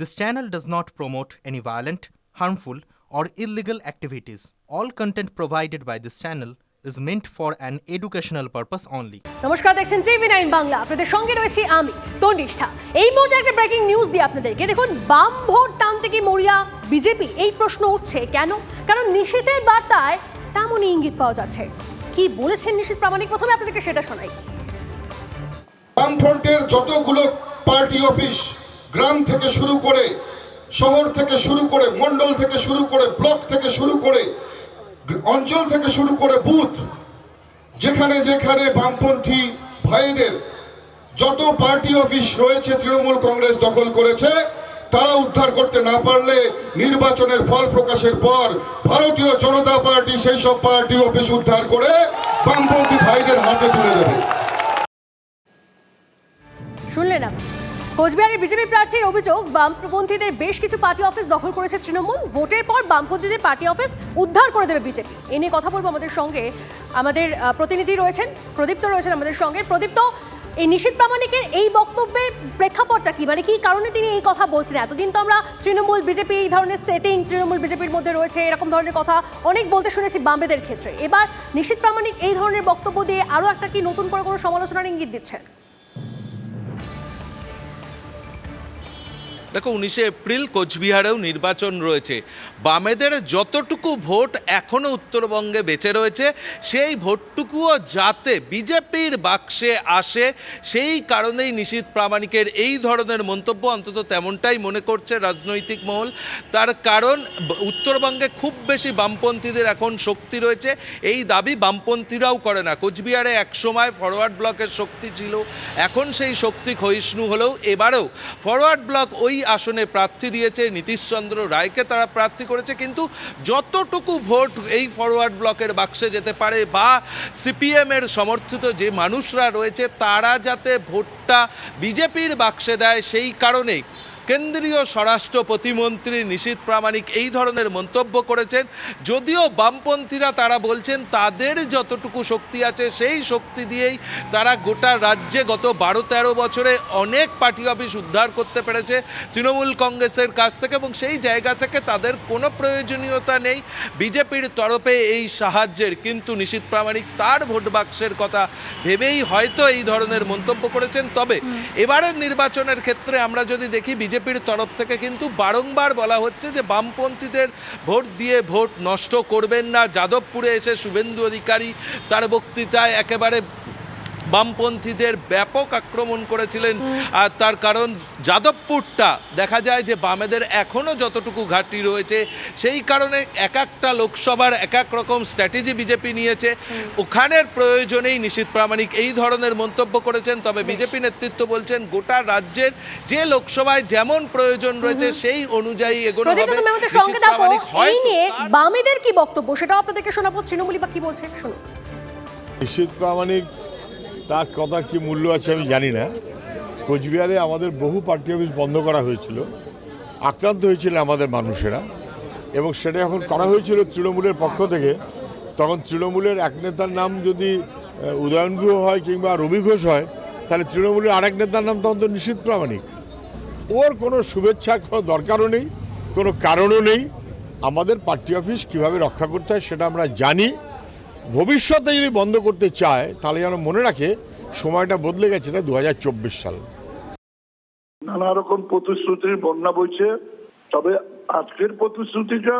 This channel does not promote any violent, harmful, or illegal activities. All content provided by this channel is meant for an educational purpose only. নমস্কার দেখছেন TV nine Bangla. আপনাদের সঙ্গে রয়েছি আমি তনিষ্ঠা। এই মুহূর্তে একটা ব্রেকিং নিউজ দিই আপনাদেরকে। দেখুন বাম ভোট টানতে কি মরিয়া বিজেপি? এই প্রশ্ন উঠছে কেন? কারণ নিশীতের বার্তায় তেমনই ইঙ্গিত পাওয়া যাচ্ছে। কি বলেছেন নিশীত প্রামাণিক? প্রথমে আপনাদেরকে সেটা শোনাই। বামফ্রন্টের যতগুলো পার্টি অফিস গ্রাম থেকে শুরু করে শহর থেকে শুরু করে মন্ডল থেকে শুরু করে ব্লক থেকে শুরু করে অঞ্চল থেকে শুরু করে বুথ, যেখানে যেখানে বামপন্থী ভাইদের যত পার্টি অফিস রয়েছে তৃণমূল কংগ্রেস দখল করেছে, তারা উদ্ধার করতে না পারলে নির্বাচনের ফল প্রকাশের পর ভারতীয় জনতা পার্টি সেই সব পার্টি অফিস উদ্ধার করে বামপন্থী ভাইদের হাতে তুলে দেবে। শুনলেন আপনি? কোচবিহারের বিজেপি প্রার্থীর অভিযোগ, বামপন্থীদের বেশ কিছু পার্টি অফিস দখল করেছে তৃণমূল। ভোটের পর বামপন্থীদের পার্টি অফিস উদ্ধার করে দেবে বিজেপি। এ নিয়ে কথা বলব আমাদের সঙ্গে। আমাদের প্রতিনিধি রয়েছেন, প্রদীপ্ত রয়েছেন আমাদের সঙ্গে। প্রদীপ্ত, এই নিশীত প্রামাণিকের এই বক্তব্যের প্রেক্ষাপটটা কি? মানে কি কারণে তিনি এই কথা বলছেন? এতদিন তো আমরা তৃণমূল বিজেপি, এই ধরনের সেটিং তৃণমূল বিজেপির মধ্যে রয়েছে, এরকম ধরনের কথা অনেক বলতে শুনেছি বামেদের ক্ষেত্রে। এবার নিশীত প্রামাণিক এই ধরনের বক্তব্য দিয়ে আরও একটা কি নতুন করে কোনো সমালোচনার ইঙ্গিত দিচ্ছেন? দেখো, উনিশে এপ্রিল কোচবিহারেও নির্বাচন রয়েছে। বামেদের যতটুকু ভোট এখনও উত্তরবঙ্গে বেঁচে রয়েছে, সেই ভোটটুকুও যাতে বিজেপির বাক্সে আসে, সেই কারণেই নিশীত প্রামাণিকের এই ধরনের মন্তব্য অন্তত তেমনটাই মনে করছে রাজনৈতিক মহল। তার কারণ উত্তরবঙ্গে খুব বেশি বামপন্থীদের এখন শক্তি রয়েছে। এই দাবি বামপন্থীরাও করে না। কোচবিহারে একসময় ফরওয়ার্ড ব্লকের শক্তি ছিল, এখন সেই শক্তি ক্ষয়িষ্ণু হলেও এবারেও ফরওয়ার্ড ব্লক ওই আসনে প্রার্থী দিয়েছে, নীতিশচন্দ্র রায়কে তারা প্রার্থী করেছে, কিন্তু যতটুকু ভোট এই ফরওয়ার্ড ব্লকের বাক্সে যেতে পারে বা সিপিএমের সমর্থিত যে মানুষরা রয়েছে, তারা যাতে ভোটটা বিজেপির বাক্সে দেয় সেই কারণেই। কেন্দ্রীয় স্বরাষ্ট্র প্রতিমন্ত্রী নিশীত প্রামাণিক এই ধরনের মন্তব্য করেছেন। যদিও বামপন্থীরা তারা বলছেন তাদের যতটুকু শক্তি আছে সেই শক্তি দিয়েই তারা গোটা রাজ্যে গত বারো তেরো বছরে অনেক পার্টি অফিস উদ্ধার করতে পেরেছে তৃণমূল কংগ্রেসের কাছ থেকে এবং সেই জায়গা থেকে তাদের কোনো প্রয়োজনীয়তা নেই বিজেপির তরফে এই সাহায্যের। কিন্তু নিশীত প্রামাণিক তার ভোট বাক্সের কথা ভেবেই হয়তো এই ধরনের মন্তব্য করেছেন। তবে এবারের নির্বাচনের ক্ষেত্রে আমরা যদি দেখি বিজেপির তরফ থেকে কিন্তু বারংবার বলা হচ্ছে যে বামপন্থীদের ভোট দিয়ে ভোট নষ্ট করবেন না। যাদবপুরে এসে শুভেন্দু অধিকারী তার বক্তৃতায় একেবারে বামপন্থীদের ব্যাপক আক্রমণ করেছিলেন। আর তার কারণ যাদবপুরটা। দেখা যায় যে বামেদের এখনও যতটুকু ঘাটতি রয়েছে সেই কারণে এক একটা লোকসভার এক এক রকম স্ট্র্যাটেজি বিজেপি নিয়েছে। ওখানের প্রয়োজনেই নিশীত প্রামাণিক এই ধরনের মন্তব্য করেছেন। তবে বিজেপি নেতৃত্ব বলছেন গোটা রাজ্যের যে লোকসভায় যেমন প্রয়োজন রয়েছে সেই অনুযায়ী এগোনো হবে। সঙ্গে এই নিয়ে বামেদের কি বক্তব্য? সেটাও আপনাদেরকে শোনাবো। তৃণমূলী বা কি বলছে? শুনুন। নিশ্চিত প্রামাণিক তার কথার কি মূল্য আছে আমি জানি না। কোচবিহারে আমাদের বহু পার্টি অফিস বন্ধ করা হয়েছিল। আক্রান্ত হয়েছিল আমাদের মানুষেরা এবং সেটা যখন করা হয়েছিল তৃণমূলের পক্ষ থেকে। তখন তৃণমূলের এক নেতার নাম যদি উদয়ন গুহ হয় কিংবা রবি ঘোষ হয়, তাহলে তৃণমূলের আরেক নেতার নাম তখন তো নিশ্চিত প্রামাণিক। ওর কোনো শুভেচ্ছার কোনো দরকারও নেই, কোনো কারণও নেই। আমাদের পার্টি অফিস কীভাবে রক্ষা করতে হয় সেটা আমরা জানি। ভবিষ্যতে যদি বন্ধ করতে চায় তাহলে যেন মনে রাখে সময়টা বদলে গেছে এটা দু সাল। নানা রকম প্রতিশ্রুতির বন্যা বইছে তবে আজকের প্রতিশ্রুতিটা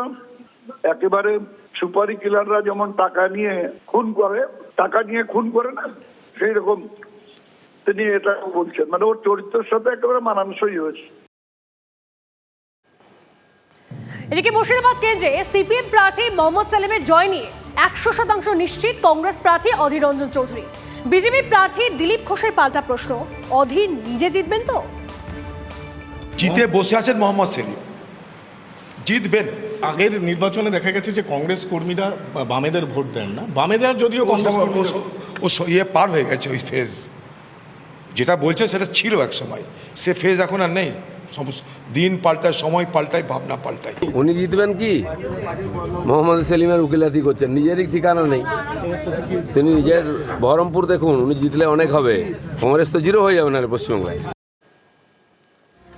একেবারে সুপারি কিলাররা যেমন টাকা নিয়ে খুন করে টাকা নিয়ে খুন করে না সেই রকম তিনি এটা বলছেন। মানে ওর চরিত্রের সাথে একেবারে মানানসই হয়েছে। এদিকে মুর্শিদাবাদ কেন্দ্রে সিপিএম প্রার্থী মোহাম্মদ সালেমের জয় নিয়ে একশো শতাংশ নিশ্চিত কংগ্রেস প্রার্থী অধীর রঞ্জন চৌধুরী। বিজেপি প্রার্থী দিলীপ ঘোষের পাল্টা প্রশ্ন অধীর নিজে জিতবেন তো? জিতে বসে আছেন মোহাম্মদ সেলিম। জিতবেন। আগের নির্বাচনে দেখা গেছে যে কংগ্রেস কর্মীরা বামেদের ভোট দেন না। বামেদের যদিও ও ইয়ে পার হয়ে গেছে ওই ফেজ। যেটা বলছে সেটা ছিল এক সময়। সে ফেজ এখন আর নেই। দিন পাল্টায় সময় পাল্টায় ভাবনা পাল্টায়। উনি জিতবেন কি? মোহাম্মদ সেলিমের উকিলাতি করছেন। নিজেরই ঠিকানা নেই। তিনি নিজের বহরমপুর দেখুন উনি জিতলে অনেক হবে। কংগ্রেস তো জিরো হয়ে যাবে না পশ্চিমবাংলায়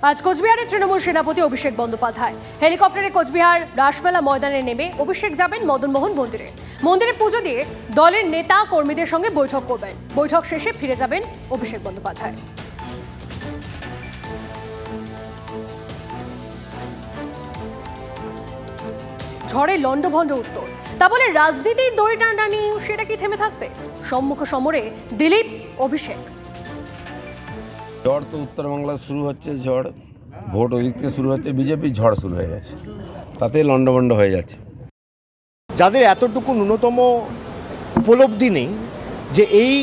আজ কোচবিহারের তৃণমূল সেনাপতি অভিষেক বন্দ্যোপাধ্যায়। হেলিকপ্টারে কোচবিহার রাসমেলা ময়দানে নেমে অভিষেক যাবেন মদনমোহন মন্দিরে। মন্দিরে পুজো দিয়ে দলের নেতা কর্মীদের সঙ্গে বৈঠক করবেন। বৈঠক শেষে ফিরে যাবেন অভিষেক বন্দ্যোপাধ্যায়। ঝড়ে লণ্ডভণ্ড উত্তর। তা বলে রাজনীতির দড়ি টানাটানি সেটা কি থেমে থাকবে? সম্মুখ সমরে দিলীপ অভিষেক। ঝড় তো উত্তরবাংলা শুরু হচ্ছে ঝড় ভোট ওদিক থেকে শুরু হচ্ছে বিজেপির ঝড় শুরু হয়ে গেছে। তাতে লণ্ডভণ্ড হয়ে যাচ্ছে। যাদের এতটুকু ন্যূনতম উপলব্ধি নেই যে এই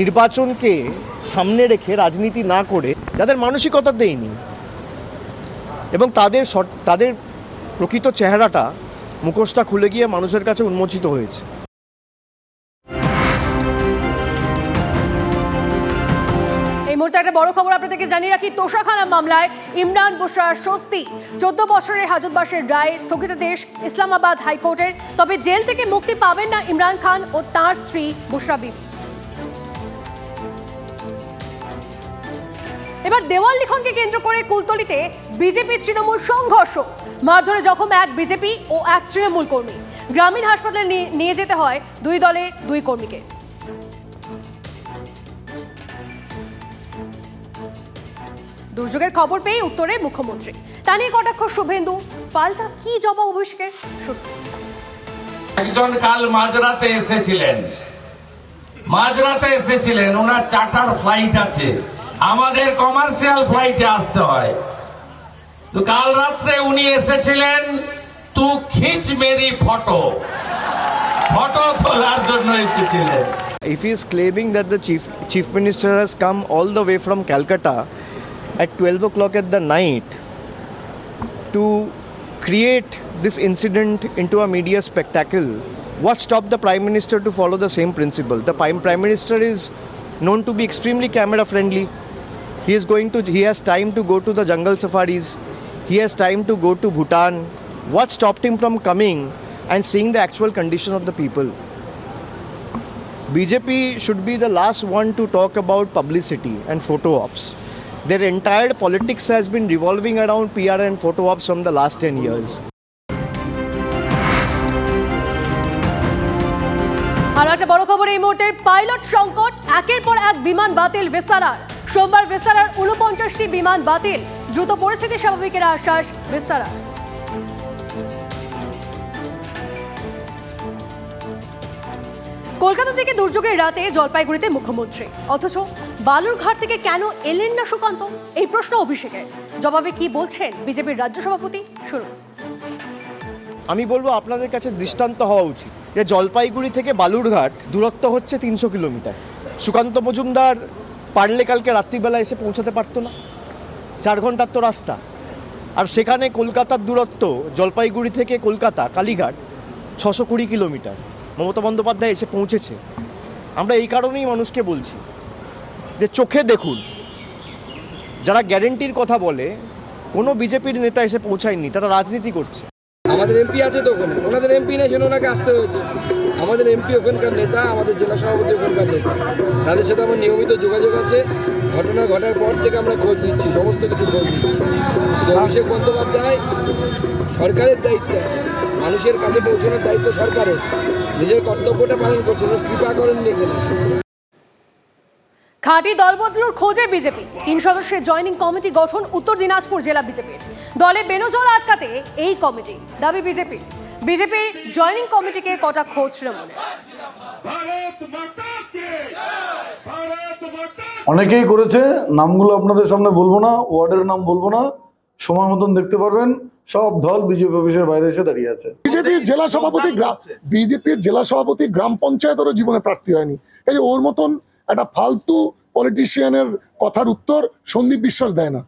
নির্বাচনকে সামনে রেখে রাজনীতি না করে যাদের মানসিকতা দেয়নি এবং তাদের তাদের প্রকৃত চেহারাটা মুখোশটা খুলে গিয়ে মানুষের কাছে উন্মোচিত হয়েছে। এই মুহূর্তে একটা বড় খবর আপনাদেরকে জানিয়ে রাখি। তোষাখানা মামলায় ইমরান বুশরার স্বস্তি। চোদ্দ বছরের হাজতবাসের রায় স্থগিতাদেশ ইসলামাবাদ হাইকোর্টের। তবে জেল থেকে মুক্তি পাবেন না ইমরান খান ও তাঁর স্ত্রী বুশরা বিবি। এবার দেওয়াল লিখনকে কেন্দ্র করে কুলতলিতে বিজেপি তৃণমূল সংঘর্ষ। মারধরে জখম এক বিজেপি ও এক তৃণমূল কর্মী। গ্রামীণ হাসপাতালে নিয়ে- যেতে হয় দুই দলের দুই কর্মীকে। দুর্যোগের খবর পেয়ে উত্তরে মুখ্যমন্ত্রী। তা নিয়ে কটাক্ষ শুভেন্দু। পাল্টা কি জবাব অভিষেকের? একজন কাল মাঝরাতে এসেছিলেন। মাঝরাতে এসেছিলেন। ওনার চার্টার ফ্লাইট আছে। আমাদের কমার্শিয়াল ফ্লাইটে আসতে হয় তো কাল রাত্রে উনি এসেছিলেন তু খিচ মেরি ফটো ফটো তোলার জন্য এসেছিলেন If he is claiming that the chief chief minister has come all the way from Calcutta at 12 o'clock at the night to create this incident into a media spectacle, what stopped the prime minister to follow the same principle? The prime prime minister is known to be extremely camera friendly. He is going to he has time to go to the jungle safaris. He has time to go to Bhutan. What stopped him from coming and seeing the actual condition of the people? BJP should be the last one to talk about publicity and photo ops. Their entire politics has been revolving around PR and photo ops from the last 10 years. আর একটা বড় খবর এই মুহূর্তের pilot সংকট একের পর এক বিমান বাতিল ভেস্তারার সোমবার ভেস্তারার উনপঞ্চাশটি বিমান বাতিল। দ্রুত পরিস্থিতি স্বাভাবিকের আশ্বাস ভেস্তারার। কলকাতা থেকে দুর্যোগের রাতে জলপাইগুড়িতে মুখ্যমন্ত্রী। অথচ বালুরঘাট থেকে কেন এলেন না সুকান্ত? এই প্রশ্ন অভিষেকের। জবাবে কি বলছেন বিজেপির রাজ্য সভাপতি? শুনুন। আমি বলব আপনাদের কাছে দৃষ্টান্ত হওয়া উচিত যে জলপাইগুড়ি থেকে বালুরঘাট দূরত্ব হচ্ছে তিনশো কিলোমিটার। সুকান্ত মজুমদার পারলে কালকে রাত্রিবেলা এসে পৌঁছাতে পারতো না। চার ঘণ্টার তো রাস্তা। আর সেখানে কলকাতার দূরত্ব, জলপাইগুড়ি থেকে কলকাতা, কালীঘাট, ছশো কুড়ি কিলোমিটার। মমতা বন্দ্যোপাধ্যায় এসে পৌঁছেছে। আমরা এই কারণেই মানুষকে বলছি যে চোখে দেখুন। যারা গ্যারেন্টির কথা বলে, কোনো বিজেপির নেতা এসে পৌঁছায়নি, তারা রাজনীতি করছে। আমাদের এমপি আছে তো ওনাদের এমপি নেই ওনাকে আসতে হয়েছে। আমাদের এমপি ওখানকার নেতা, আমাদের জেলা সভাপতি ওখানকার নেতা। তাদের সাথে আমার নিয়মিত যোগাযোগ আছে। ঘটনা ঘটার পর থেকে আমরা খোঁজ নিচ্ছি, সমস্ত কিছু খোঁজ নিচ্ছি। অভিষেক বন্দ্যোপাধ্যায় সরকারের দায়িত্বে আছে। মানুষের কাছে পৌঁছানোর দায়িত্ব সরকারের। নিজের কর্তব্যটা পালন করছেন কৃপা করেননি এখানে খাঁটি দলবদলুর খোঁজে বিজেপি। তিন সদস্যের জয়নিং কমিটি গঠন উত্তর দিনাজপুর জেলা বিজেপির। দলে বেনজল আটকাতে এই কমিটি, দাবি বিজেপির। বিজেপির জয়নিং কমিটিকে কটাক্ষ তৃণমূলের? অনেকেই করেছে নামগুলো আপনাদের সামনে বলব না ওয়ার্ডের নাম বলব না সময় মতন দেখতে পারবেন সব দল বিজেপি অফিসের বাইরে এসে দাঁড়িয়ে আছে। বিজেপির জেলা সভাপতি গ্রাম বিজেপির জেলা সভাপতি গ্রাম পঞ্চায়েতেরও জীবনে প্রার্থী হয়নি। এই যে ওর মতন একটা ফালতু পলিটিশিয়ানের কথার উত্তর সন্দীপ বিশ্বাস দেয় না।